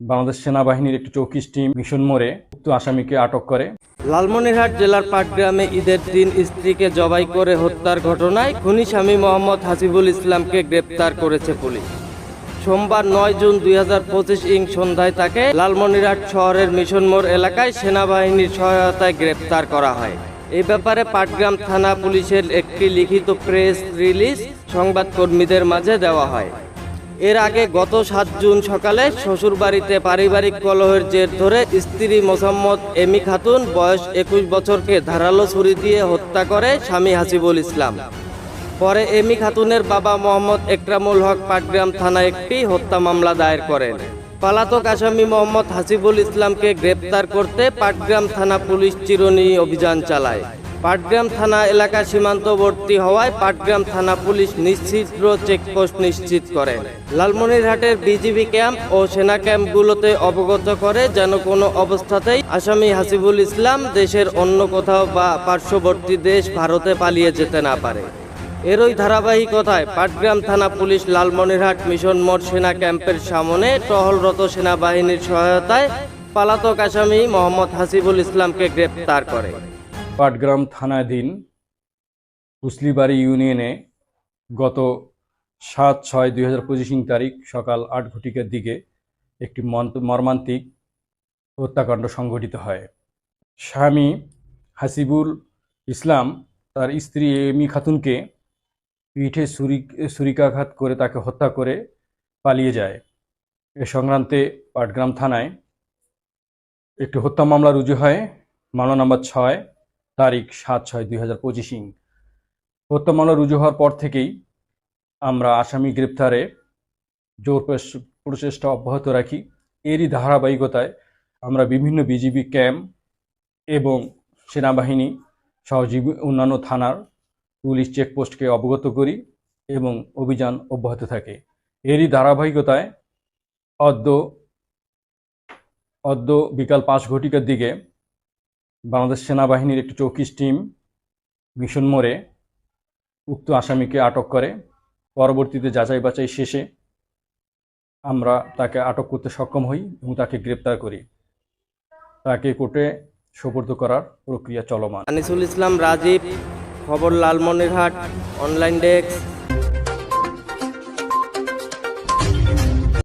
বাংলাদেশ সেনাবাহিনীর একটি চৌকিশ team mission মোড়ে উক্ত আসামিকে আটক করে। লালমনিরহাট জেলার পাটগ্রামে ঈদের দিন স্ত্রীকে জবাই করে হত্যার ঘটনায় খুনি স্বামী মোহাম্মদ হাসিবুল ইসলামকে গ্রেপ্তার করেছে পুলিশ। সোমবার নয় জুন দুই হাজার পঁচিশ ইং সন্ধ্যায় তাকে লালমনিরহাট শহরের মিশন মোড় এলাকায় সেনাবাহিনীর সহায়তায় গ্রেপ্তার করা হয়। এই ব্যাপারে পাটগ্রাম থানা পুলিশের একটি লিখিত প্রেস রিলিজ সংবাদকর্মীদের মাঝে দেওয়া হয়। এর আগে গত সাত জুন সকালে শ্বশুরবাড়িতে পারিবারিক কলহের জের ধরে স্ত্রী মোসাম্মদ এমি খাতুন বয়স একুশ বছরকে ধারালো ছুরি দিয়ে হত্যা করে স্বামী হাসিবুল ইসলাম। পরে এমি খাতুনের বাবা মোহাম্মদ একরামুল হক পাটগ্রাম থানায় একটি হত্যা মামলা দায়ের করেন। পালাতক আসামি মোহাম্মদ হাসিবুল ইসলামকে গ্রেপ্তার করতে পাটগ্রাম থানা পুলিশ চিরুনি অভিযান চালায়। পাটগ্রাম থানা এলাকা সীমান্তবর্তী হওয়ায় পাটগ্রাম থানা পুলিশ নিশ্চিদ্র চেকপোস্ট নিশ্চিত করে। লালমনিরহাটের বিজিবি ক্যাম্প ও সেনা ক্যাম্পগুলোতে অবগত করে যেন কোনো অবস্থাতেই আসামি হাসিবুল ইসলাম দেশের অন্য কোথাও বা পার্শ্ববর্তী দেশ ভারতে পালিয়ে যেতে না পারে। এরই ধারাবাহিকতায় পাটগ্রাম থানা পুলিশ লালমনিরহাট মিশন মোড় সেনা ক্যাম্পের সামনে টহলরত সেনাবাহিনীর সহায়তায় পালাতক আসামি মোহাম্মদ হাসিবুল ইসলামকে গ্রেপ্তার করে। পাটগ্রাম থানাধীন কুসলিবাড়ি ইউনিয়নে গত সাত ছয় দুই হাজার পঁচিশ তারিখ সকাল আট ঘটিকার দিকে একটি মন্ত- মর্মান্তিক হত্যাকাণ্ড সংঘটিত হয়। স্বামী হাসিবুল ইসলাম তার স্ত্রী এমি খাতুনকে পিঠে ছুরি, ছুরিকাঘাত করে তাকে হত্যা করে পালিয়ে যায়। এ সংক্রান্তে পাটগ্রাম থানায় একটি হত্যা মামলা রুজু হয়, মামলা নাম্বার ছয় তারিখ সাত ছয় দুই হাজার পঁচিশ ইং। হত্যা মামলা রুজু হওয়ার পর থেকেই আমরা আসামি গ্রেপ্তারে জোর প্রচেষ্টা অব্যাহত রাখি। এরই ধারাবাহিকতায় আমরা বিভিন্ন বিজিবি ক্যাম্প এবং সেনাবাহিনী সহজীবী অন্যান্য থানার পুলিশ চেকপোস্টকে অবগত করি এবং অভিযান অব্যাহত থাকে। এরই ধারাবাহিকতায় অদ্য অদ্য বিকাল পাঁচ ঘটিকার দিকে বাংলাদেশ সেনাবাহিনীর একটি চৌকিশ টিম মিশন মোড়ে উক্ত আসামিকে আটক করে। পরবর্তীতে যাচাই বাছাই শেষে আমরা তাকে আটক করতে সক্ষম হই এবং তাকে গ্রেপ্তার করি। তাকে কোর্টে সোপর্দ করার প্রক্রিয়া চলমান। আনিসুল ইসলাম রাজীব, খবর লালমনিরহাট, অনলাইন ডেস্ক।